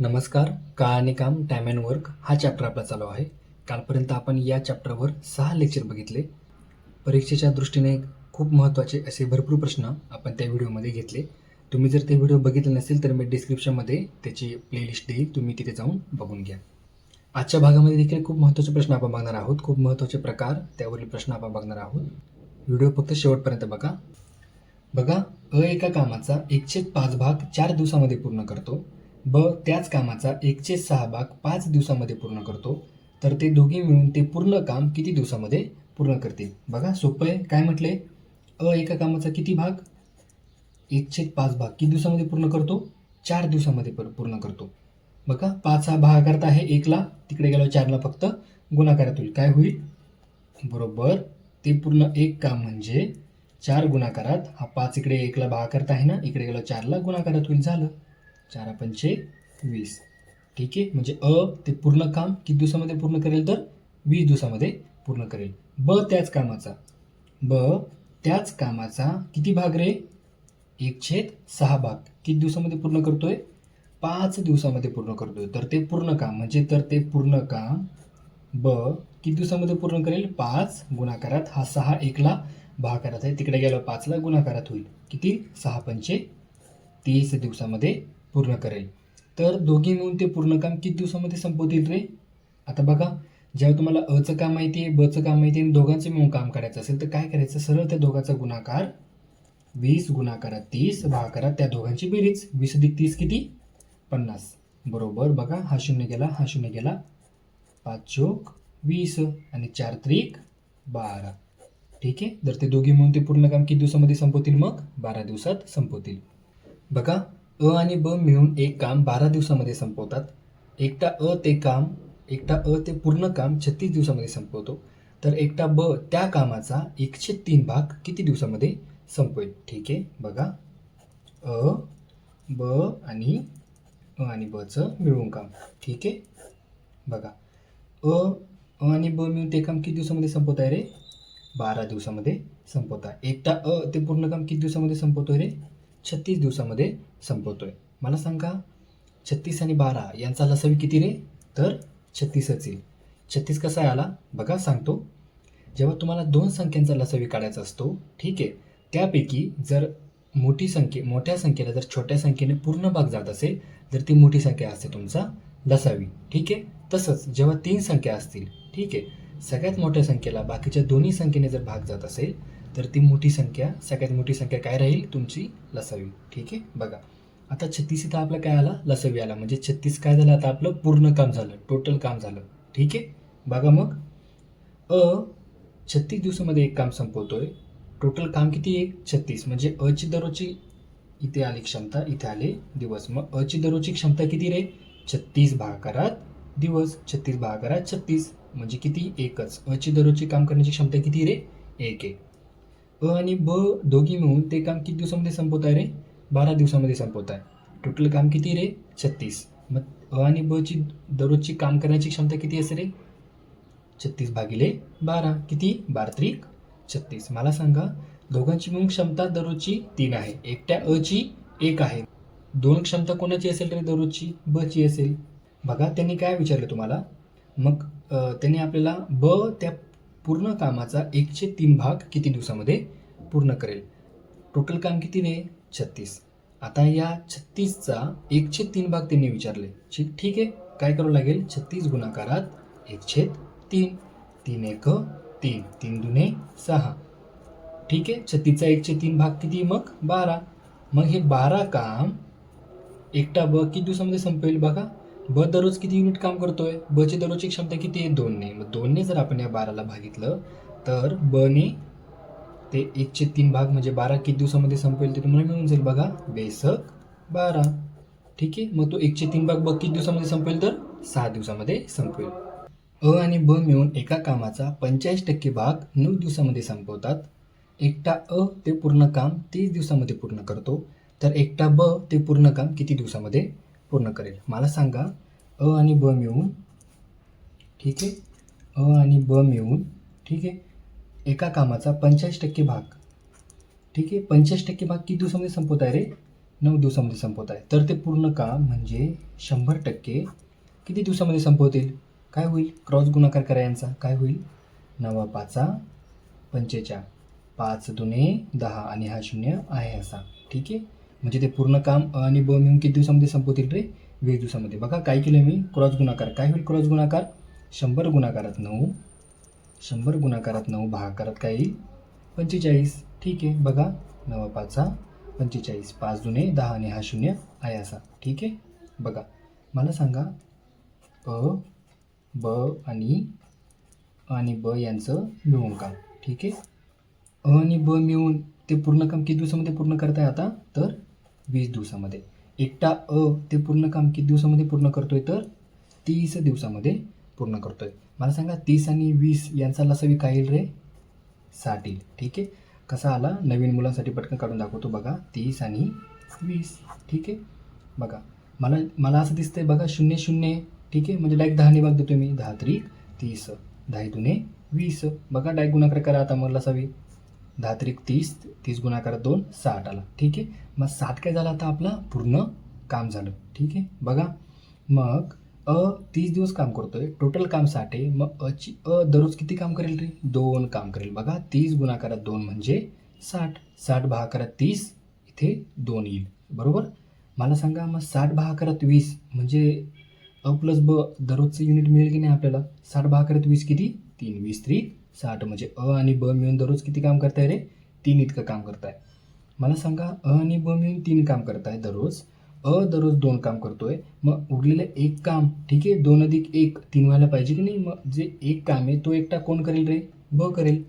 नमस्कार काळ आणि काम टाईम अँड वर्क हा चॅप्टर आपला चालू आहे. कालपर्यंत आपण या चॅप्टरवर सहा लेक्चर बघितले. परीक्षेच्या दृष्टीने खूप महत्त्वाचे असे भरपूर प्रश्न आपण त्या व्हिडिओमध्ये घेतले. तुम्ही जर ते व्हिडिओ बघितले नसेल तर मी डिस्क्रिप्शनमध्ये त्याची प्लेलिस्ट देईल. तुम्ही तिथे जाऊन बघून घ्या. आजच्या भागामध्ये देखील खूप महत्त्वाचे प्रश्न आपण बघणार आहोत. खूप महत्त्वाचे प्रकार त्यावरील प्रश्न आपण बघणार आहोत. व्हिडिओ फक्त शेवटपर्यंत बघा. बघा अ एका कामाचा एकशे पाच भाग चार दिवसामध्ये पूर्ण करतो. ब त्याच कामाचा एकशे सहा भाग पाच दिवसामध्ये पूर्ण करतो. तर ते दोघे मिळून ते पूर्ण काम किती दिवसामध्ये पूर्ण करतील? बघा सोपं आहे. काय म्हटले अ एका कामाचा किती भाग? एकशे पाच भाग. किती दिवसामध्ये पूर्ण करतो? चार दिवसामध्ये पर- पूर्ण करतो. बघा पाच हा भागाकारता आहे एकला. तिकडे गेलो चारला फक्त गुणाकारात होईल. काय होईल? बरोबर. ते पूर्ण एक काम म्हणजे चार गुणाकारात. हा पाच इकडे एकला भागाकारता आहे ना? इकडे गेलो चारला गुणाकारात होईल. झालं. चार पंचे वीस. ठीक आहे? म्हणजे अ ते पूर्ण काम किती दिवसामध्ये पूर्ण करेल तर? वीस दिवसामध्ये पूर्ण करेल. ब त्याच कामाचा. ब त्याच कामाचा किती भाग रे? एक छेद सहा भाग. किती दिवसामध्ये पूर्ण करतोय? पाच दिवसामध्ये पूर्ण करतोय. तर ते पूर्ण काम म्हणजे तर ते पूर्ण काम ब किती दिवसामध्ये पूर्ण करेल? पाच गुणाकारात हा सहा एकला भाकारात आहे. तिकडे गेला पाचला गुणाकारात होईल. किती? सहा पंचे तीस दिवसामध्ये पूर्ण करेल. तर दोघी मिळून ते पूर्ण काम किती दिवसामध्ये संपवतील रे? आता बघा जेव्हा तुम्हाला अचं काम माहिती आहे बचं काम माहिती आहे आणि दोघांचं मिळून काम करायचं असेल तर काय करायचं? सरळ त्या दोघांचा गुणाकार वीस गुणाकारात तीस भागाकारात त्या दोघांची बेरीज. वीस अधिक तीस किती? पन्नास. बरोबर बघा हा शून्य गेला हा शून्य गेला. पाच चोक वीस आणि चार त्रिक बारा. ठीक आहे? जर ते दोघे मिळून ते पूर्ण काम किती दिवसामध्ये संपवतील मग? बारा दिवसात संपवतील. बघा अ आणि ब मिळून एक काम बारा दिवसामध्ये संपवतात. एकटा अ ते काम एकटा अ ते पूर्ण काम छत्तीस दिवसामध्ये संपवतो. तर एकटा ब त्या कामाचा एकशे तीन भाग किती दिवसामध्ये संपवेल? ठीक आहे बघा. अ ब आणि अ आणि बचं मिळून काम. ठीक आहे? बघा. अ अ आणि ब मिळून ते काम किती दिवसामध्ये संपवत आहे रे? बारा दिवसामध्ये संपवत. आहे एकटा अ ते पूर्ण काम किती दिवसामध्ये संपवतो रे? छत्तीस दिवसामध्ये संपवतोय. मला सांगा छत्तीस आणि बारा यांचा लसावी किती रे? तर छत्तीसच येईल छत्तीस कसा आला? बघा सांगतो. जेव्हा तुम्हाला दोन संख्यांचा लसावी काढायचा असतो ठीक आहे त्यापैकी जर मोठी संख्ये मोठ्या संख्येला जर छोट्या संख्येने पूर्ण भाग जात असेल तर ती मोठी संख्या असते तुमचा लसावी ठीक आहे? तसंच जेव्हा तीन संख्या असतील ठीक आहे सगळ्यात मोठ्या संख्येला बाकीच्या दोन्ही संख्येने जर भाग जात असेल तर ती मोठी संख्या सगळ्यात मोठी संख्या काय राहील? तुमची लसावी. ठीक आहे? बघा. आता छत्तीस इथं आपलं काय आला? लसावी आला. म्हणजे छत्तीस काय झालं? आता आपलं पूर्ण काम झालं. टोटल काम झालं. ठीक आहे? बघा मग. अ छत्तीस दिवसामध्ये एक काम संपवतोय. टोटल काम किती आहे? छत्तीस. म्हणजे अची दररोजची इथे आली क्षमता इथे आले दिवस. मग अची दररोजची क्षमता किती रे? छत्तीस भागाकारात दिवस. छत्तीस भागाकारात छत्तीस. म्हणजे किती? एकच. अची दररोजची काम करण्याची क्षमता किती रे? एक आहे. अ आणि ब दोघी मिळून ते काम किती दिवसामध्ये संपवत आहे रे? बारा दिवसामध्ये संपवत आहे. टोटल काम किती रे? छत्तीस. मग अ आणि ब ची दररोजची काम करण्याची क्षमता किती असेल रे? छत्तीस भागिले बारा. किती? बारा त्रिक छत्तीस. मला सांगा दोघांची मिळून क्षमता दररोजची तीन आहे. एकट्या अ ची एक आहे. दोन क्षमता कोणाची असेल रे दररोजची? ब ची असेल. बघा त्यांनी काय विचारलं तुम्हाला? मग त्यांनी आपल्याला ब त्या पूर्ण कामाचा एकशे तीन भाग किती दिवसामध्ये पूर्ण करेल? टोटल काम किती रे छत्तीस. आता या छत्तीसचा एकशे तीन भाग त्यांनी विचारले. ठीक ठीक आहे काय करावं लागेल? छत्तीस गुणाकारात एकशे तीन. तीन एक तीन. तीन दुने सहा. ठीक आहे छत्तीसचा एकशे तीन भाग किती? मग बारा. मग हे बारा काम एकटा ब किती दिवसामध्ये संपेल बघा? ब दररोज किती युनिट काम करतोय? बची दररोजची क्षमता किती आहे? दोनने मग दोनने जर आपण या बाराला भागितलं तर ब ने ते एकशे तीन भाग म्हणजे बारा किती दिवसामध्ये संपेल ते तुम्हाला मिळून जाईल बघा. बेसक बारा. ठीक आहे? मग तो एकशे तीन भाग ब किती दिवसामध्ये संपेल तर? सहा दिवसामध्ये संपेल अ आणि ब मिळून एका कामाचा पंचेचाळीस टक्के भाग नऊ दिवसामध्ये संपवतात. एकटा अ ते पूर्ण काम तीस दिवसामध्ये पूर्ण करतो. तर एकटा ब ते पूर्ण काम किती दिवसामध्ये पूर्ण करेल. मला सांगा अ आणि ब मिळून ठीक आहे? अ आणि ब मिळून ठीक आहे? एका कामाचा पंचेचाळीस टक्के भाग. ठीक आहे? पंचेचाळीस टक्के भाग किती दिवसामध्ये संपवत आहे रे? नऊ दिवसामध्ये संपवत आहे. तर ते पूर्ण काम म्हणजे शंभर टक्के किती दिवसामध्ये संपवतील? काय होईल? क्रॉस गुणाकार करा यांचा. काय होईल? नवा पाचा पंचेचाळ पाच दुने दहा आणि हा शून्य आहे असा. ठीक आहे? म्हणजे ते पूर्ण काम अ आणि ब मिळून किती दिवसामध्ये संपवतील रे? वीस दिवसामध्ये. बघा काय केलं मी? क्रॉस गुणाकार. काय होईल क्रॉस गुणाकार? शंभर गुणाकारात नऊ. शंभर गुणाकारात नऊ भागाकारात काय येईल? पंचेचाळीस. ठीक आहे बघा. नवा पाचा पंचेचाळीस. पाच जुने दहा आणि हा शून्य आहे असा. ठीक आहे? बघा. मला सांगा अ ब आणि आणि ब यांचं मिळून काम. ठीक आहे? अ आणि ब मिळून ते पूर्ण काम किती दिवसामध्ये पूर्ण करताय आता? तर वीस दिवसामध्ये. एकटा अ ते पूर्ण काम किती दिवसामध्ये पूर्ण करतोय तर? तीस दिवसामध्ये पूर्ण करतोय. मला सांगा तीस आणि वीस यांचा लसावी काय येईल रे? साठ येईल. ठीक आहे? कसा आला? नवीन मुलांसाठी पटकन काढून दाखवतो बघा. तीस आणि वीस. ठीक आहे? बघा. मला मला असं दिसतंय बघा शून्य शून्य. ठीक आहे? म्हणजे डायरेक्ट दहाने भाग देतो मी दहा त्रिक तीस. दहा दुने वीस. बघा डायरेक्ट गुणाकार करा आता मग लसावी. दहा त्रिक तीस तीस गुणाकार दोन साठ आला. ठीक आहे? मग साठ काय झाला आता आपला? पूर्ण काम झालं. ठीक आहे? बघा. मग अ तीस दिवस काम करतोय. टोटल काम साठ आहे. मग अची अ दररोज किती काम करेल रे? दोन काम करेल. बघा. तीस गुणाकारात दोन म्हणजे साठ. साठ भागाकारात तीस. इथे दोन येईल. बरोबर? मला सांगा मग साठ भागाकारात वीस म्हणजे अ प्लस ब दररोजचं युनिट मिळेल की नाही आपल्याला? साठ भागाकारात वीस किती? तीन. वीस त्रिक साठ म्हणजे अ आणि ब मिळून दररोज किती काम करताय रे? तीन इतकं काम करताय. मला सांगा अ आणि ब मिळून तीन काम करताय दररोज. अ दररोज दोन काम करतोय. मग उरलेलं एक काम ठीक आहे? दोन अधिक एक तीन व्हायला पाहिजे की नाही? मग जे एक काम आहे तो एकटा कोण करेल रे? ब करेल.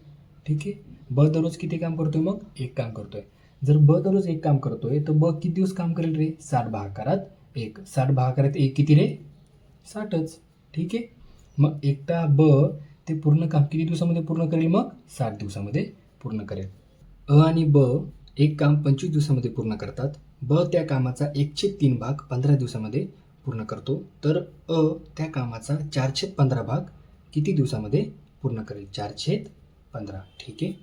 ठीक आहे? ब दररोज किती काम करतोय मग? एक काम करतोय. जर ब दररोज एक काम करतोय तर ब किती दिवस काम करेल रे? साठ भागाकारात एक. साठ भागाकारात एक किती रे? साठच. ठीक आहे? मग एकटा ब ते पूर्ण काम किती दिवसामध्ये पूर्ण करेल मग? साठ दिवसामध्ये पूर्ण करेल. अ आणि ब एक काम पंचवीस दिवसामध्ये पूर्ण करतात. ब त्या कामाचा एकशे तीन भाग पंधरा दिवसामध्ये पूर्ण करतो. तर अ त्या कामाचा चारशे पंधरा भाग किती दिवसामध्ये पूर्ण करेल? चारशे पंधरा. ठीक आहे?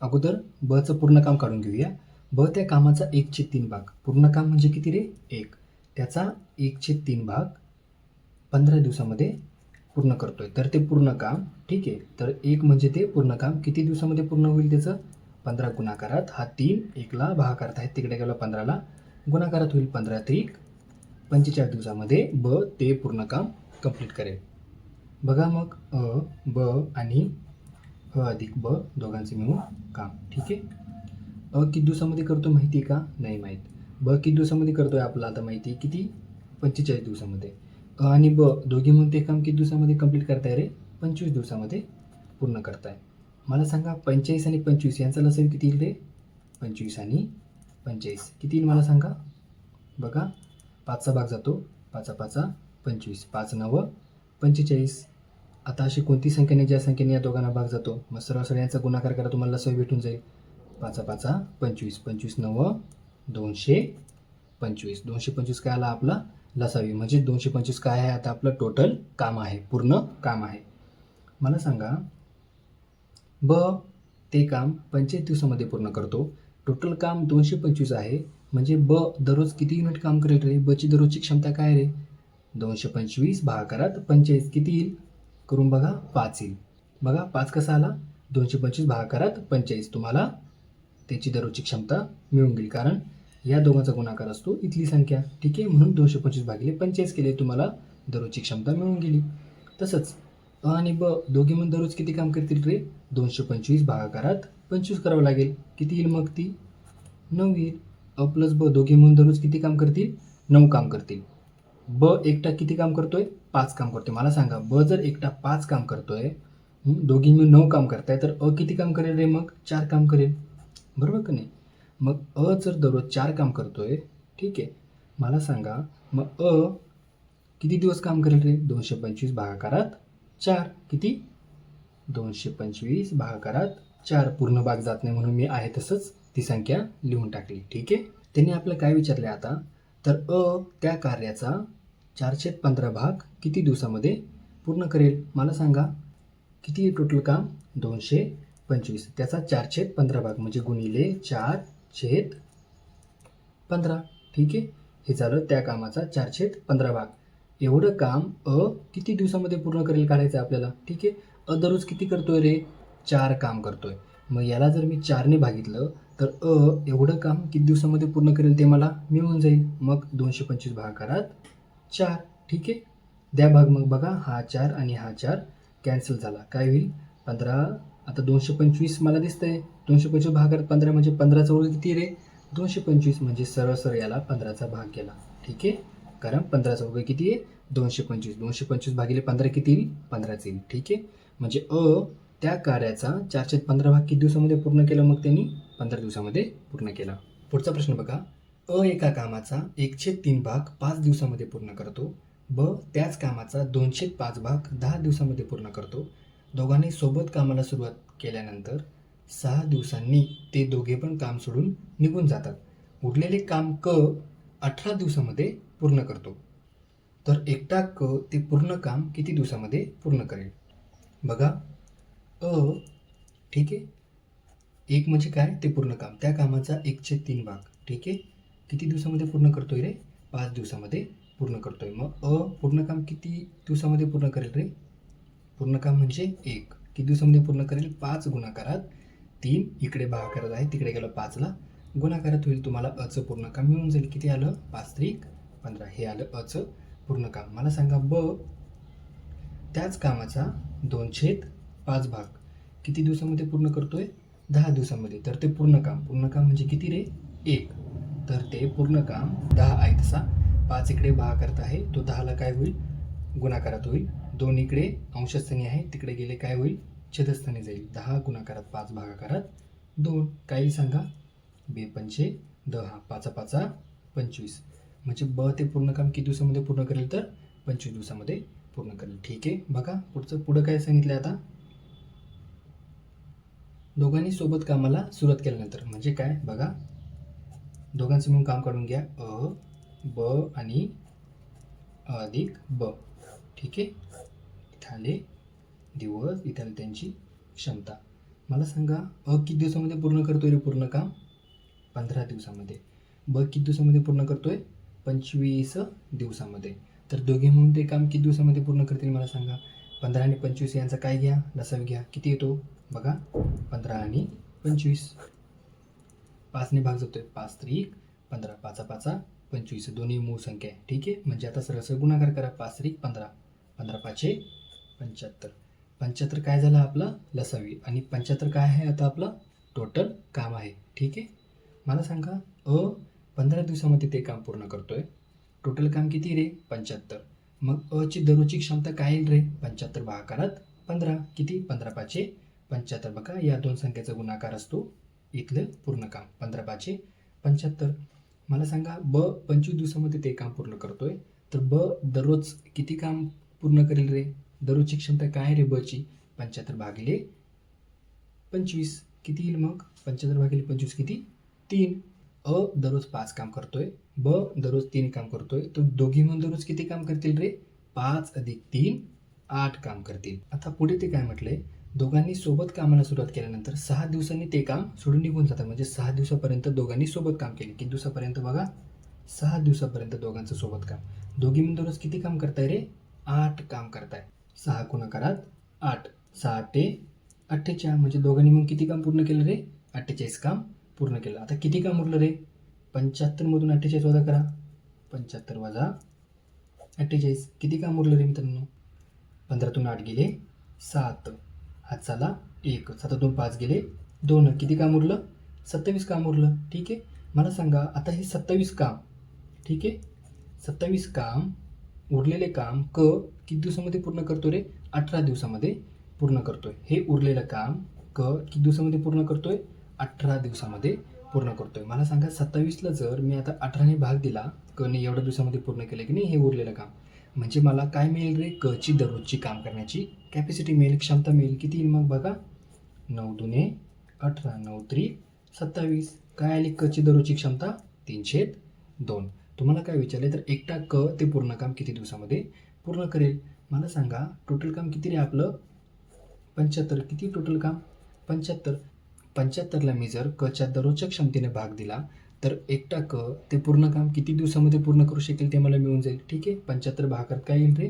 अगोदर बचं पूर्ण काम काढून घेऊया. ब त्या कामाचा एकशे तीन भाग. पूर्ण काम म्हणजे किती रे? एक. त्याचा एकशे तीन भाग पंधरा दिवसामध्ये पूर्ण करतोय. तर ते पूर्ण काम ठीक आहे. तर एक म्हणजे ते पूर्ण काम किती दिवसामध्ये पूर्ण होईल त्याचं? पंधरा गुणाकारात हा तीन एकला भागाकारात आहे तिकडे गेला पंधराला. गुणाकारात होईल पंधरा त्रिक पंचेचाळीस दिवसामध्ये ब ते पूर्ण काम कंप्लीट करेल. बघा मग अ ब आणि अ अधिक ब दोघांचे मिळून काम. ठीक आहे? अ किती दिवसामध्ये करतो माहिती आहे का? नाही माहीत. ब किती दिवसामध्ये करतो आहे आपला आता माहिती आहे किती? पंचेचाळीस दिवसामध्ये. अ आणि ब दोघे म्हणून ते काम किती दिवसामध्ये कंप्लीट करताय रे? पंचवीस दिवसामध्ये पूर्ण करताय. मला सांगा पंचेचाळीस आणि पंचवीस यांचा लसेल किती येईल रे पंचवीस आणि पंचेचाळीस. किती येईल मला सांगा? बघा पाचचा भाग जातो. पाचा पाचा पंचवीस. पाच नव पंचेचाळीस. आता अशी कोणती संख्याने ज्या संख्येने या दोघांना भाग जातो? मग सर यांचा गुणाकार करा तुम्हाला लसवी भेटून जाईल. पाचा पाचा पंचवीस. पंचवीस नव दोनशे पंचवीस. दोनशे पंचवीस काय आला आपला? लसावी. म्हणजे दोनशे पंचवीस काय आहे? आता आपलं टोटल काम आहे. पूर्ण काम आहे. मला सांगा ब ते काम पंचवीस दिवसामध्ये पूर्ण करतो. टोटल काम दोनशे पंचवीस आहे. म्हणजे ब दररोज किती युनिट काम करेल रे? बची दररोजची क्षमता काय रे? दोनशे पंचवीस भागाकारात पंचेचाळीस किती येईल? करून बघा पाच येईल. बघा पाच कसा आला? दोनशे पंचवीस भागाकारात पंचेचाळीस तुम्हाला त्याची दररोजची क्षमता मिळून गेली. कारण या दोघांचा गुणाकार असतो इथली संख्या. ठीक आहे? म्हणून दोनशे पंचवीस भागिले पंचेचाळीस केले तुम्हाला दररोजची क्षमता मिळून गेली. तसंच अ आणि ब दोघे म्हणून दररोज किती काम करतील रे? दोनशे पंचवीस भागाकारात पंचवीस करावं लागेल. किती येईल मग ती? नऊ येईल. अ प्लस ब दोघे म्हणून दररोज किती काम करतील? नऊ काम करतील. ब एकटा किती काम करतोय? पाच काम करतोय. मला सांगा ब जर एकटा पाच काम करतोय दोघी मिळून नऊ काम करताय तर अ किती काम करेल रे मग? चार काम करेल. बरोबर का नाही? मग अ जर दररोज चार काम करतोय ठीक आहे. मला सांगा मग अ किती दिवस काम करेल रे? दोनशे पंचवीस भागाकारात चार किती? दोनशे पंचवीस भागाकारात चार पूर्ण भाग जात नाही म्हणून मी आहे तसंच ती संख्या लिहून टाकली. ठीक आहे? त्यांनी आपलं काय विचारले आता? तर अ त्या कार्याचा चारशे पंधरा भाग किती दिवसामध्ये पूर्ण करेल? मला सांगा. किती टोटल काम? दोनशे पंचवीस. त्याचा चारशे पंधरा भाग म्हणजे गुणिले चार छेद पंधरा. ठीक आहे? हे झालं त्या कामाचा चारशे पंधरा भाग. एवढं काम अ किती दिवसामध्ये पूर्ण करेल काढायचं आहे आपल्याला? ठीक आहे. अ दररोज किती करतोय रे? चार काम करतोय. मग याला जर मी चारने भागितलं तर अ एवढं काम किती दिवसामध्ये पूर्ण करेल ते मला मिळून जाईल. मग दोनशे पंचवीस भागाकारात चार. ठीक आहे? द्या भाग मग बघा. हा चार आणि हा चार कॅन्सल झाला. काय होईल? पंधरा. आता दोनशे पंचवीस मला दिसतंय. दोनशे पंचवीस भागात पंधरा म्हणजे पंधराचा वर्ग किती रे? दोनशे पंचवीस म्हणजे सरळ सरळ याला पंधराचा भाग गेला ठीक आहे? कारण पंधराचा वर्ग किती आहे? दोनशे पंचवीस. दोनशे पंचवीस भागिले पंधरा किती येईल? पंधराच येईल. ठीक आहे? म्हणजे अ त्या कार्याचा चारशे पंधरा भाग किती दिवसामध्ये पूर्ण केला मग त्यांनी? पंधरा दिवसामध्ये पूर्ण केला. पुढचा प्रश्न बघा. अ एका कामाचा एकशे तीन भाग पाच दिवसामध्ये पूर्ण करतो. ब त्याच कामाचा दोनशे पाच भाग दहा दिवसामध्ये पूर्ण करतो. दोघांनी सोबत कामाला सुरुवात केल्यानंतर सहा दिवसांनी ते दोघे पण काम सोडून निघून जातात. उरलेले काम क अठरा दिवसामध्ये पूर्ण करतो. तर एकटा क ते पूर्ण काम किती दिवसामध्ये पूर्ण करेल? बघा. अ ठीक आहे. एक म्हणजे काय? ते पूर्ण काम. त्या कामाचा एकशे तीन भाग. ठीक आहे? किती दिवसामध्ये पूर्ण करतोय रे? पाच दिवसामध्ये पूर्ण करतोय. मग अ पूर्ण काम किती दिवसामध्ये पूर्ण करेल रे? पूर्ण काम म्हणजे एक. किती दिवसामध्ये पूर्ण करेल? पाच गुणाकारात तीन. इकडे भागाकारात आहे तिकडे गेलं पाचला. गुणाकारात होईल तुम्हाला अचं पूर्ण काम. मिळून जाईल. किती आलं? पाच त्रिक. पंधरा हे आलं अचं पूर्ण काम. मला सांगा ब त्याच कामाचा दोनशेत पाच भाग किती दिवसामध्ये पूर्ण करतोय? दहा दिवसामध्ये. तर ते पूर्ण काम. पूर्ण काम म्हणजे किती रे? एक. तर ते पूर्ण काम दहा आहे. तसा पाच इकडे करत आहे. तो दहाला काय होईल? गुणाकारात होईल. दोन इकडे अंशस्थानी आहे. तिकडे गेले काय होईल? छेदस्थानी जाईल. दहा गुणाकारात पाच भागाकारात दोन. काही सांगा? बे पंचे दहा. पाचा पाचा पंचवीस. म्हणजे ब ते पूर्ण काम किती दिवसामध्ये पूर्ण करेल तर पंचवीस दिवसामध्ये पूर्ण करेल. ठीक आहे? बघा पुढचं पुढं काय सांगितलं आता? दोघांनी सोबत कामाला सुरुवात केल्यानंतर म्हणजे काय? बघा. दोघांचं मिळून काम काढून घ्या. अ ब आणि अधिक ब. ठीक आहे? इथं आले. दिवस इथं आले त्यांची क्षमता. मला सांगा अ किती दिवसामध्ये पूर्ण करतोय रे पूर्ण काम? पंधरा दिवसामध्ये. ब किती दिवसामध्ये पूर्ण करतोय? पंचवीस दिवसामध्ये. तर दोघे म्हणून ते काम किती दिवसामध्ये पूर्ण करतील मला सांगा. पंधरा आणि पंचवीस यांचा काय घ्या? लसावी घ्या. किती येतो? बघा. पंधरा आणि पंचवीस. पाचने भाग जातोय पाच त्रिक पंधरा. पाचा पाचा पंचवीस. दोन्ही मूळ संख्या आहे. ठीक आहे? म्हणजे आता सरळ सरळ गुणाकार करा. पाच त्रिक पंधरा. पंधरा पाचशे पंच्याहत्तर. पंच्याहत्तर काय झालं आपलं? लसावी आणि पंच्याहत्तर काय आहे? आता आपलं टोटल काम आहे. ठीक आहे? मला सांगा. अ पंधरा दिवसामध्ये ते काम पूर्ण करतोय. टोटल काम किती रे? पंच्याहत्तर. मग अची दररोजची क्षमता काय येईल रे? पंच्याहत्तर भागाकारात पंधरा. किती? पंधरा पाचशे. पंच्याहत्तर बघा या दोन संख्येचा गुणाकार असतो. इथलं पूर्ण काम. पंधरा पाचशे. पंच्याहत्तर. मला सांगा ब पंचवीस दिवसामध्ये ते काम पूर्ण करतोय. तर ब दररोज किती काम पूर्ण करेल रे? दररोजची क्षमता काय आहे रे बची? पंच्याहत्तर भागिले पंचवीस. किती येईल मग? पंच्याहत्तर भागिले पंचवीस किती? तीन. अ दररोज पाच काम करतोय ब दररोज तीन काम करतोय तर दोघी म्हणून दररोज किती काम करतील रे? पाच अधिक तीन आठ काम करतील. आता पुढे ते काय म्हटलंय? दोघांनी सोबत कामाला सुरुवात केल्यानंतर सहा दिवसांनी ते काम सोडून निघून जातात म्हणजे सहा दिवसापर्यंत दोघांनी सोबत काम केले. किती दिवसापर्यंत बघा? सहा दिवसापर्यंत दोघांचं सोबत काम. दोघी मिळून दररोज किती काम करताय रे? आठ काम करताय. सहा गुणाकारात आठ. सहा ते अठ्ठेचाळीस. म्हणजे दोघांनी मग किती काम पूर्ण केलं रे? अठ्ठेचाळीस काम. पूर्ण केलं. आता किती काम उरलं रे? पंच्याहत्तरमधून अठ्ठेचाळीस वजा करा. पंच्याहत्तर वजा अठ्ठेचाळीस. किती काम उरलं रे मित्रांनो? पंधरातून आठ गेले सात. हात झाला एक. सातातून पाच गेले दोन. किती काम उरलं? सत्तावीस काम उरलं. ठीक आहे? मला सांगा आता हे सत्तावीस काम ठीक आहे? सत्तावीस काम उरलेले काम क किती दिवसामध्ये पूर्ण करतो रे? अठरा दिवसामध्ये पूर्ण करतोय. हे उरलेलं काम क किती दिवसामध्ये पूर्ण करतोय? अठरा दिवसामध्ये पूर्ण करतोय. मला सांगा सत्तावीसला जर मी आता अठराने भाग दिला कने एवढ्या दिवसामध्ये पूर्ण केलं की नाही हे उरलेलं काम? म्हणजे मला काय मिळेल रे? कची दररोजची काम करण्याची कॅपॅसिटी मिळेल क्षमता मिळेल किती येईल मग बघा? नऊ दुने अठरा नऊ त्री सत्तावीस. काय आली? कची दररोजची क्षमता? तीनशे दोन. तुम्हाला काय विचारले तर एकटा क ते पूर्ण काम किती दिवसामध्ये पूर्ण करेल? मला सांगा टोटल काम किती रे आपलं? पंच्याहत्तर. किती टोटल काम? पंच्याहत्तर. पंच्याहत्तरला मी जर कच्या दररोजच्या क्षमतेने भाग दिला तर एकटा क ते पूर्ण काम किती दिवसामध्ये पूर्ण करू शकेल ते मला मिळून जाईल. ठीक आहे? पंच्याहत्तर भागात काय येईल रे?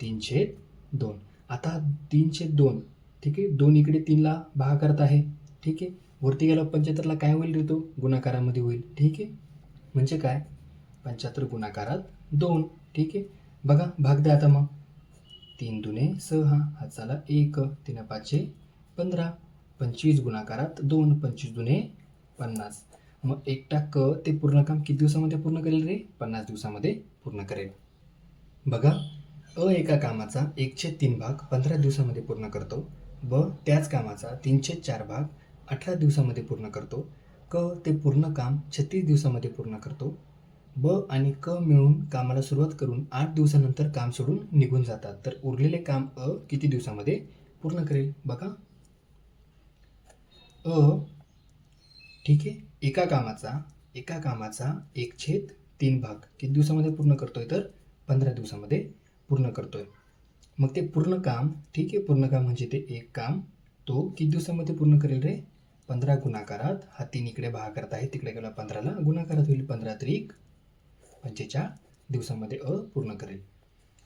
तीनशे दोन. आता तीनशे दोन. ठीक आहे? दोन इकडे तीनला भागाकारात आहे. ठीक आहे? वरती गेला पंच्याहत्तरला काय होईल रे तो? गुणाकारामध्ये होईल. ठीक आहे? म्हणजे काय? पंच्याहत्तर गुणाकारात दोन. ठीक आहे? बघा भाग द्या आता मग. तीन दुने सहा हाताला एक. तीन पाचशे पंधरा. पंचवीस गुणाकारात दोन पंचवीस दुने पन्नास. मग एकटा क ते पूर्ण काम किती दिवसामध्ये पूर्ण करेल रे? पन्नास दिवसामध्ये पूर्ण करेल. बघा अ एका कामाचा एकशे तीन भाग पंधरा दिवसामध्ये पूर्ण करतो. ब त्याच कामाचा तीनशे चार भाग अठरा दिवसामध्ये पूर्ण करतो. क ते पूर्ण काम छत्तीस दिवसामध्ये पूर्ण करतो. ब आणि क मिळून कामाला सुरुवात करून आठ दिवसानंतर काम सोडून निघून जातात. तर उरलेले काम अ किती दिवसामध्ये पूर्ण करेल? बघा अ ठीक आहे. एका कामाचा एका कामाचा एक छेद तीन भाग. किती दिवसामध्ये पूर्ण करतोय तर? पंधरा दिवसामध्ये पूर्ण करतोय. मग ते पूर्ण काम ठीक आहे पूर्ण काम म्हणजे ते एक काम तो किती दिवसामध्ये पूर्ण करेल रे? पंधरा गुणाकारात हा तीन इकडे भागाकारात आहे तिकडे गेला पंधराला गुणाकारात होईल पंधरा त्रिक पंचेचाळ दिवसामध्ये अ पूर्ण करेल.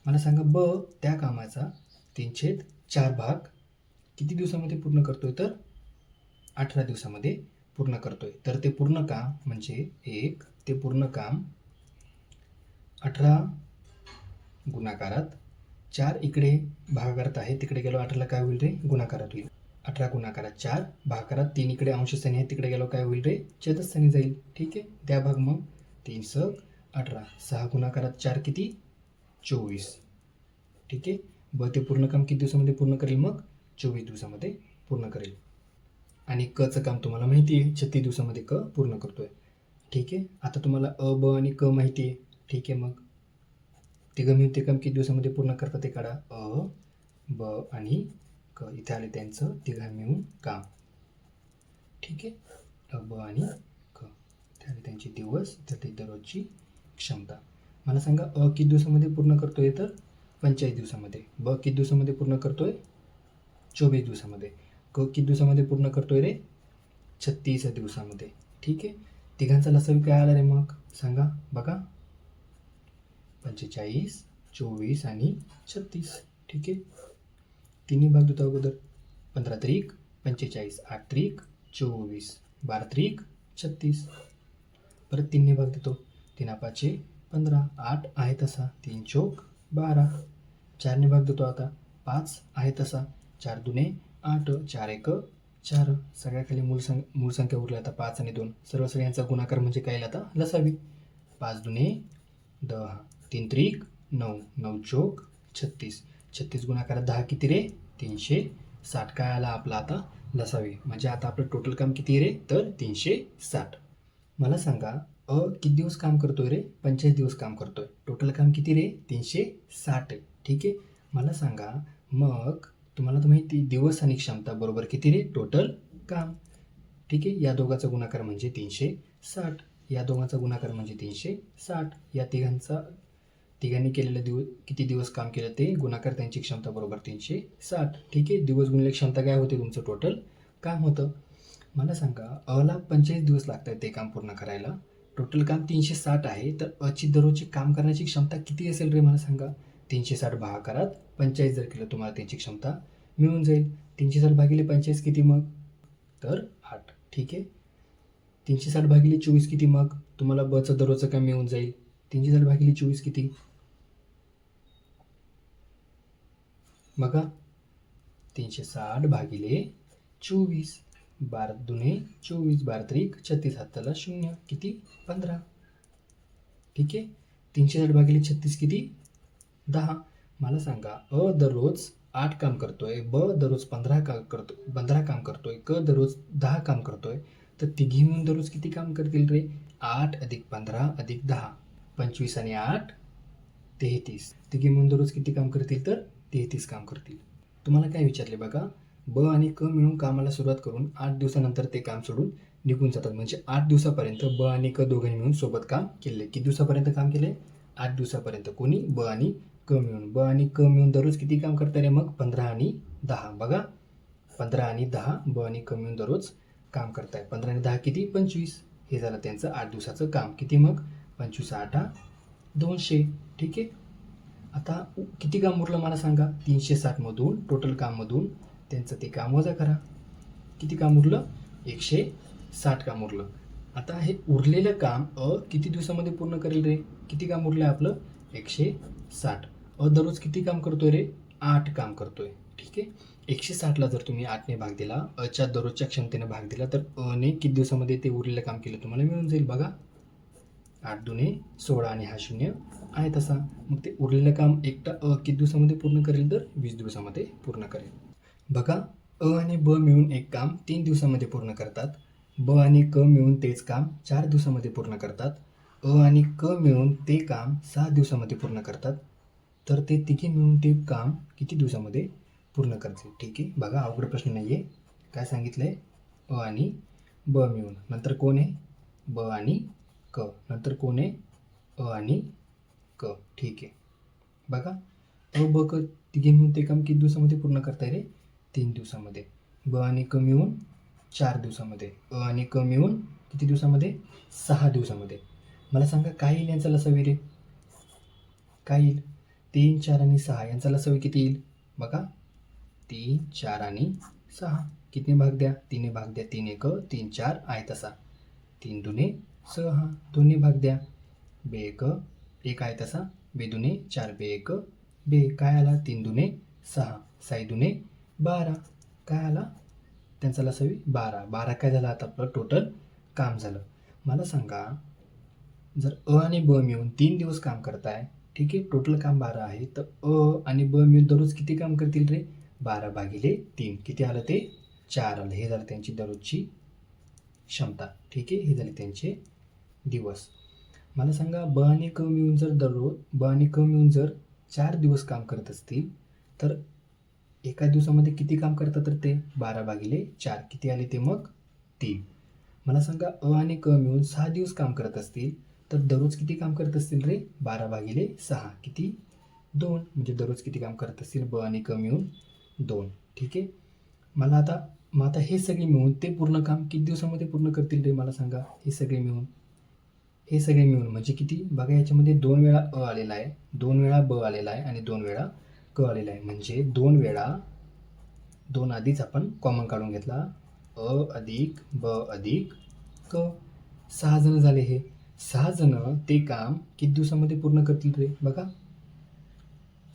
मला सांगा ब त्या कामाचा तीनशे चार भाग किती दिवसामध्ये पूर्ण करतोय तर? अठरा दिवसामध्ये पूर्ण करतोय. तर ते पूर्ण काम म्हणजे एक ते पूर्ण काम अठरा गुणाकारात. चार इकडे भागाकारात आहे तिकडे गेलो अठराला काय होईल रे? गुणाकारात होईल. अठरा गुणाकारात चार भागाकारात तीन इकडे अंशस्थानी आहे तिकडे गेलो काय होईल रे? चतस्थानी जाईल. ठीक आहे? त्या भाग मग तीन सग अठरा. सहा गुणाकारात चार किती? चोवीस. ठीक आहे? ब ते पूर्ण काम किती दिवसामध्ये पूर्ण करेल मग? चोवीस दिवसामध्ये पूर्ण करेल. आणि कचं काम तुम्हाला माहिती आहे छत्तीस दिवसामध्ये क पूर्ण करतो आहे ठीक आहे? आता तुम्हाला अ ब आणि क माहिती आहे ठीक आहे मग? तिघं मिळून ते काम किती दिवसामध्ये पूर्ण करतात ते काढा. अ ब आणि क. इथे आले त्यांचं. तिघं मिळून काम. ठीक आहे? अ ब आणि क. इथे आले त्यांचे दिवस. तर ते दररोजची क्षमता. मला सांगा अ किती दिवसामध्ये पूर्ण करतोय तर? पंचेचाळीस दिवसामध्ये. ब किती दिवसामध्ये पूर्ण करतोय? चोवीस दिवसामध्ये. क किती दिवसामध्ये पूर्ण करतोय रे? छत्तीस दिवसामध्ये. ठीक आहे? तिघांचा लसावी काय आला रे मग? सांगा बघा. पंचेचाळीस चोवीस आणि छत्तीस. ठीक आहे? तिन्ही भाग देतो अगोदर. पंधरा त्रिक पंचेचाळीस आठ त्रिक चोवीस बारा त्रिक छत्तीस. परत तीनने भाग देतो. तीन पाचशे पंधरा आठ आहे तसा. तीन चोक बारा. चारने भाग देतो आता. पाच आहे तसा. चार दुने आठ चार एक चार. सगळ्याखाली मूळ सं मूळ संख्या उरल्या आता पाच आणि दोन. सर्व सगळ्यांचा गुणाकार म्हणजे काय आता? लसावी. पाच दुने दहा. तीन त्रिक नऊ. नऊ चोक छत्तीस. छत्तीस गुणाकारात दहा किती रे? तीनशे साठ. काय आला आपला आता? लसावी. म्हणजे आता आपलं टोटल काम किती रे? तर तीनशे साठ. मला सांगा अ किती दिवस काम करतोय रे? पंचेचाळीस दिवस काम करतोय. टोटल काम किती रे? तीनशे साठ ठीक आहे? मला सांगा मग तुम्हाला तर माहिती दिवस आणि क्षमता बरोबर किती रे? टोटल काम. ठीक आहे? या दोघाचा गुणाकार म्हणजे तीनशे साठ. या दोघांचा गुणाकार म्हणजे तीनशे साठ. या तिघांचा तिघांनी केलेलं दिवस किती दिवस काम केलं ते? गुणाकार त्यांची क्षमता बरोबर तीनशे साठ. ठीक आहे? दिवस गुणले क्षमता काय होते तुमचं? टोटल काम होतं. मला सांगा अला पंचेचाळीस दिवस लागतात ते काम पूर्ण करायला. टोटल काम तीनशे साठ आहे. तर अची दररोजची काम करण्याची क्षमता किती असेल रे? मला सांगा. तीनशे साठ भागाकारात पंचेचाळीस जर केलं तुम्हाला त्यांची क्षमता मिळून जाईल. तीनशे साठ भागिले पंचेचाळीस किती मग? तर आठ. ठीक आहे? तीनशे साठ भागिले चोवीस किती मग? तुम्हाला बचं दररोजचं काम मिळून जाईल. तीनशे साठ भागिले चोवीस किती? बघा. तीनशे साठ भागिले चोवीस. बारा दुने चोवीस. बारा त्रिक छत्तीस. हाताला शून्य. किती? पंधरा. ठीक आहे? तीनशे साठ भागिले छत्तीस किती? दहा. मला सांगा अ दररोज आठ काम करतोय ब दररोज पंधरा काम करतो पंधरा काम करतोय क दररोज दहा काम करतोय तर तिघी मिळून दररोज किती काम करतील रे? आठ अधिक पंधरा अधिक दहा. पंचवीस आणि आठ तेहतीस. तिघी मिळून दररोज किती काम करतील तर? तेहतीस काम करतील. तुम्हाला काय विचारले बघा ब आणि क मिळून कामाला सुरुवात करून आठ दिवसानंतर ते काम सोडून निघून जातात. म्हणजे आठ दिवसापर्यंत ब आणि क दोघांनी मिळून सोबत काम केले. किती दिवसापर्यंत काम केले? आठ दिवसापर्यंत. कोणी? ब आणि क मिळून ब आणि क मिळून दररोज किती काम करता रे मग? पंधरा आणि दहा. बघा. पंधरा आणि दहा ब आणि क मिळून दररोज काम करताय. पंधरा आणि दहा किती? पंचवीस. हे झालं त्यांचं आठ दिवसाचं काम. किती मग? पंचवीस आठा दोनशे. ठीक आहे? आता उ- किती काम उरलं मला सांगा? तीनशे साठमधून टोटल काममधून त्यांचं ते काम वजा करा. किती काम उरलं? एकशे साठ काम उरलं. आता हे उरलेलं काम अ किती दिवसामध्ये पूर्ण करेल रे? किती काम उरलं आपलं? एकशे साठ. दररोज किती काम करतोय रे? आठ काम करतोय. ठीक आहे? एकशे साठला जर तुम्ही आठने भाग दिला अच्या दररोजच्या क्षमतेने भाग दिला तर अने किती दिवसामध्ये ते उरलेलं काम केलं तुम्हाला मिळून जाईल बघा. आठ दुने सोळा आणि हा शून्य आहे तसा. मग ते उरलेलं काम एकटा अ किती दिवसामध्ये पूर्ण करेल तर? वीस दिवसामध्ये पूर्ण करेल. बघा अ आणि ब मिळून एक काम तीन दिवसामध्ये पूर्ण करतात. ब आणि क मिळून तेच काम चार दिवसामध्ये पूर्ण करतात. अ आणि क मिळून ते काम सहा दिवसामध्ये पूर्ण करतात. तर ते तिघे मिळून ते काम किती दिवसामध्ये पूर्ण करतील? ठीक आहे. बघा अवघड प्रश्न नाही आहे काय सांगितलं आहे अ आणि ब मिळून. नंतर कोण आहे? ब आणि क. नंतर कोण आहे? अ आणि क. ठीक आहे. बघा. अ ब क तिघे मिळून ते काम किती दिवसामध्ये पूर्ण करताय रे? तीन दिवसामध्ये. ब आणि क मिळून चार दिवसामध्ये. अ आणि क मिळून किती दिवसामध्ये? सहा दिवसामध्ये. मला सांगा काय येईल यांचा लसावी रे काय येईल? तीन चार आणि सहा यांचा लसावी किती येईल? बघा. तीन चार आणि सहा. किती भाग द्या? तिने भाग द्या. तीन एक तीन चार आहे तसा. तीन दुने सहा. दोन्ही भाग द्या. बे एक एक आहे तसा. बे दुने चार बे एक बे. काय आला? तीन दुने सहा. साई दुने बारा. काय आला? त्यांचा लसावी बारा. बारा काय झाला? आता आपलं टोटल काम झालं. मला सांगा जर अ आणि ब मिळून तीन दिवस काम करताय ठीक आहे? टोटल काम बारा आहे. तर अ आणि ब मिळून दररोज किती काम करतील रे? बारा भागिले तीन. किती आलं ते? चार आलं. हे झालं त्यांची दररोजची क्षमता. ठीक आहे? हे झाले त्यांचे दिवस. मला सांगा ब आणि क मिळून जर दररोज ब आणि क मिळून जर चार दिवस काम करत असतील तर एका दिवसामध्ये किती काम करतात तर ते? बारा भागिले चार. किती आले ते मग? तीन. मला सांगा अ आणि क मिळून सहा दिवस काम करत असतील तर दररोज किती काम करत असतील रे? बारा भागिले सहा. किती? दोन. म्हणजे दररोज किती काम करत असतील? ब आणि क मिळून दोन. ठीक आहे? मला आता मग आता हे सगळे मिळून ते पूर्ण काम किती दिवसामध्ये पूर्ण करतील रे मला सांगा? हे सगळे मिळून. हे सगळे मिळून म्हणजे किती? बघा याच्यामध्ये दोन वेळा अ आलेला आहे. दोन वेळा ब आलेला आहे आणि दोन वेळा क आलेला आहे. म्हणजे दोन वेळा दोन आधीच आपण कॉमन काढून घेतला. अ अधिक ब अधिक क. सहा जण झाले हे. सहा जण ते काम किती दिवसामध्ये पूर्ण करतील रे? बघा.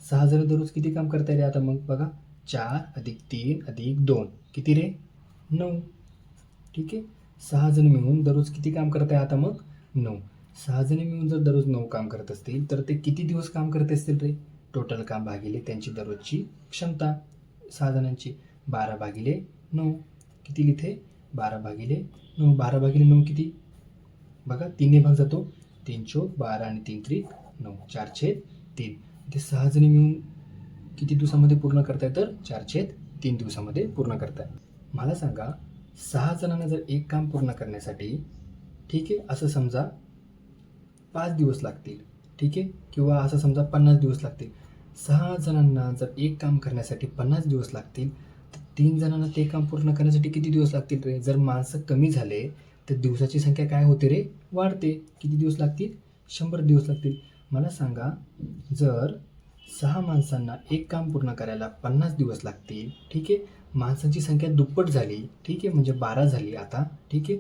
सहा जण दररोज किती काम करताय रे आता मग? बघा. चार अधिक तीन अधिक दोन. किती रे? नऊ. ठीक आहे? सहा जण मिळून दररोज किती काम करताय आता मग? नऊ. सहा जणी मिळून जर दररोज नऊ काम करत असतील तर ते किती दिवस काम करत असतील रे? टोटल काम भागिले त्यांची दररोजची क्षमता. सहा जणांची. बारा भागिले नऊ. किती लिथे बारा भागिले नऊ. बारा भागिले नऊ किती? बघा तीनने भाग जातो. तीन चोक बारा आणि तीन त्रिक नऊ चार छेद तीन. ते सहा जणी मिळून किती दिवसामध्ये पूर्ण करताय तर? चार छेद तीन दिवसामध्ये पूर्ण करताय मला सांगा सहा जणांना जर एक काम पूर्ण करण्यासाठी ठीक आहे असं समजा पाच दिवस लागतील ठीक आहे किंवा असं समजा पन्नास दिवस लागतील. सहा जणांना जर एक काम करण्यासाठी पन्नास दिवस लागतील तर तीन जणांना ते काम पूर्ण करण्यासाठी किती दिवस लागतील रे? जर माणसं कमी झाले तर दिवसाची संख्या काय होते रे? वाढते. किती दिवस लागतील? शंभर दिवस लागतील. मला सांगा जर सहा माणसांना एक काम पूर्ण करायला पन्नास दिवस लागतील ठीक आहे? माणसांची संख्या दुप्पट झाली ठीक आहे? म्हणजे बारा झाली आता ठीक आहे?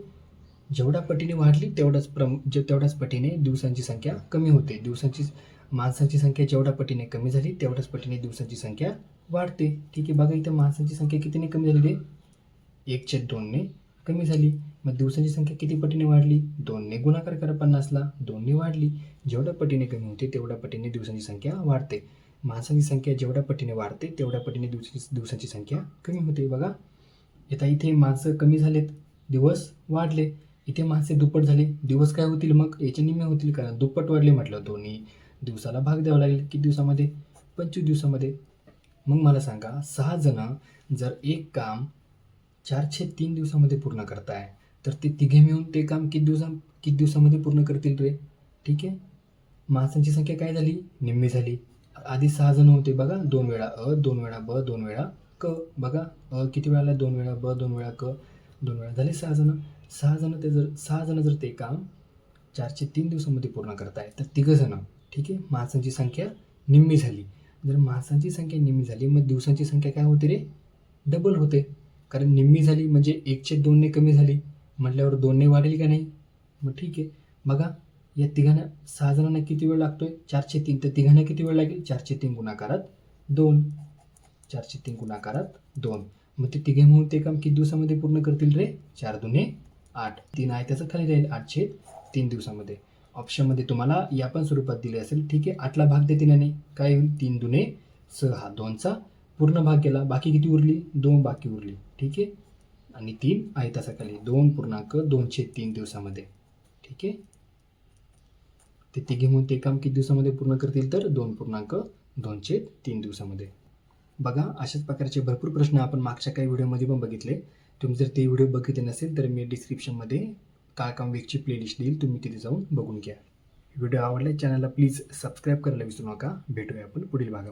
जेवढ्या पटीने वाढली तेवढ्याच प्रम जे तेवढ्याच पटीने दिवसांची संख्या कमी होते. दिवसांची माणसांची संख्या जेवढ्या पटीने कमी झाली तेवढ्याच पटीने दिवसांची संख्या वाढते. ठीक आहे? बघा इथं माणसांची संख्या कितीने कमी झाली रे? एकच्या दोनने कमी झाली. मग दिवसांची संख्या किती पटीने वाढली? दोनने गुणाकार करा पन्नासला दोनने वाढली. जेवढ्या पटीने कमी होते तेवढ्या पटीने दिवसांची संख्या वाढते. माणसांची संख्या जेवढ्या पटीने वाढते तेवढ्या पटीने दिवसाची दिवसांची संख्या कमी होते. बघा. आता इथे माणसं कमी झालेत. दिवस वाढले. इथे माणसे दुप्पट झाले. दिवस काय होतील मग? याचे निम्मे होतील कारण दुप्पट वाढले म्हटलं दोन्ही. दिवसाला भाग द्यावा लागेल. किती दिवसामध्ये? पंचवीस दिवसामध्ये. मग मला सांगा सहा जण जर एक काम चारशे तीन दिवसामध्ये पूर्ण करताय तर ते तिघे मिळून ते काम किती दिवसा किती दिवसामध्ये पूर्ण करतील रे? ठीक आहे? माणसांची संख्या काय झाली? निम्मी झाली. आधी सहा जण होते बघा. दोन वेळा अ दोन वेळा ब दोन वेळा क. बघा अ किती वेळाला दोन वेळा ब दोन वेळा क दोन वेळा. झाले सहा जण. सहा जण ते जर सहा जण जर ते काम चारशे तीन दिवसामध्ये पूर्ण करताय तर तिघं जण. ठीक आहे? माणसांची संख्या निम्मी झाली. जर माणसांची संख्या निम्मी झाली मग दिवसांची संख्या काय होते रे? डबल होते. कारण निम्मी झाली म्हणजे एकशे दोनने कमी झाली. म्हटल्यावर दोनने वाढेल का नाही? मग ठीक आहे. बघा या तिघांना सहा जणांना किती वेळ लागतो आहे चारशे तीन. तर तिघांना किती वेळ लागेल? चारशे तीन गुणाकारात दोन. चारशे तीन गुणाकारात दोन. मग ते तिघे म्हणून ते काम किती दिवसामध्ये पूर्ण करतील रे? चार दुने आठ. तीन आहे त्याचं खाली राहील आठशे तीन दिवसामध्ये. ऑप्शनमध्ये तुम्हाला या पण स्वरूपात दिले असेल. ठीक आहे आठला भाग दे तिने काय होईल? तीन दुने सहा. दोनचा पूर्ण भाग केला. बाकी किती उरली? दोन बाकी उरली. ठीक आहे? आणि तीन आहे दोन पूर्णांक दोनशे तीन दिवसामध्ये. ठीक आहे? ते तिघे म्हणून ते काम किती दिवसामध्ये पूर्ण करतील तर? दोन पूर्णांक दोनशे तीन दिवसामध्ये. बघा अशाच प्रकारचे भरपूर प्रश्न आपण मागच्या काही व्हिडिओमध्ये पण बघितले. तुम्ही जर ते व्हिडिओ बघितले नसेल तर मी डिस्क्रिप्शनमध्ये काय काम वेगची प्लेलिस्ट देईल तुम्ही तिथे जाऊन बघून घ्या. व्हिडिओ आवडला चॅनलला प्लीज सबस्क्राईब करायला विसरू नका. भेटूया आपण पुढील भागामध्ये.